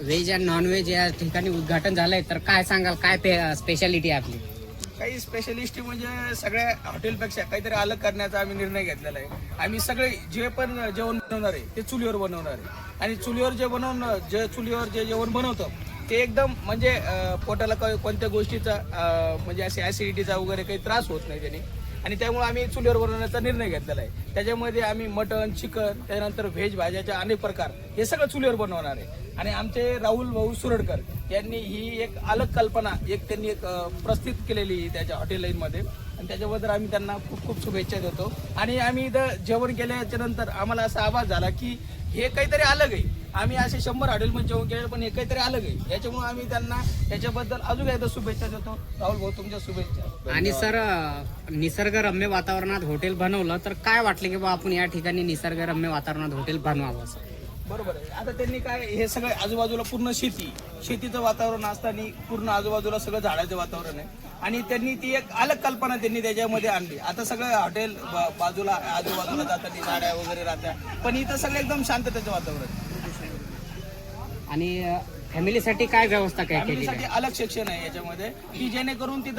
Veg आणि non veg या ठिकाणी उद्घाटन झालंय. तर काय सांगाल? काय स्पेशालिटी आहे आपली? काही स्पेशलिस्ट म्हणजे सगळ्या हॉटेलपेक्षा काहीतरी अलग करण्याचा आम्ही निर्णय घेतलेला आहे. आम्ही सगळे जे पण जेवण बनवणार आहे ते चुलीवर बनवणार आहे. आणि चुलीवर जे बनवणं जे चुलीवर जे जेवण बनवतो ते एकदम म्हणजे पोटाला कोणत्या गोष्टीचा म्हणजे असे ॲसिडिटीचा वगैरे काही त्रास होत नाही त्याने. आणि त्यामुळे आम्ही चुलीवर बनवण्याचा निर्णय घेतलेला आहे. त्याच्यामध्ये आम्ही मटन चिकन त्यानंतर व्हेज भाज्याचे अनेक प्रकार हे सगळं चुलीवर बनवणार आहे. आणि आमचे राहुल भाऊ सुरडकर यांनी ही एक अलग कल्पना एक त्यांनी एक अं, प्रस्तुत केलेली आहे त्याच्या हॉटेल लाईनमध्ये आणि त्याच्याबद्दल आम्ही त्यांना खूप खूप शुभेच्छा देतो. आणि आम्ही इथं जेवण केल्याच्यानंतर आम्हाला असा आभास झाला की हे काहीतरी अलग आहे. आम्ही असे शंभर हॉटेलमध्ये जेवण केलं पण हे काहीतरी अलग आहे याच्यामुळे आम्ही त्यांना त्याच्याबद्दल अजून एकदा शुभेच्छा देतो. राहुल भाऊ तुमच्या शुभेच्छा. आणि सर निसर्गरम्य वातावरणात हॉटेल बनवलं तर काय वाटलं की बा आपण या ठिकाणी निसर्गरम्य वातावरणात हॉटेल बनवावं असं? बरोबर आहे. आता त्यांनी काय हे सगळं आजूबाजूला पूर्ण शेती शेतीचं वातावरण असताना पूर्ण आजूबाजूला सगळं झाडाचं वातावरण आहे. आणि त्यांनी ती एक अलग कल्पना त्यांनी त्याच्यामध्ये आणली. आता सगळं हॉटेल बाजूला आजूबाजूला जाताना गाड्या वगैरे राहत्या पण इथं सगळं एकदम शांततेचं वातावरण आणि फॅमिलीसाठी काय व्यवस्था काय केली फॅमिलीसाठी अलग सेक्शन आहे याच्यामध्ये. की जेणेकरून तिथं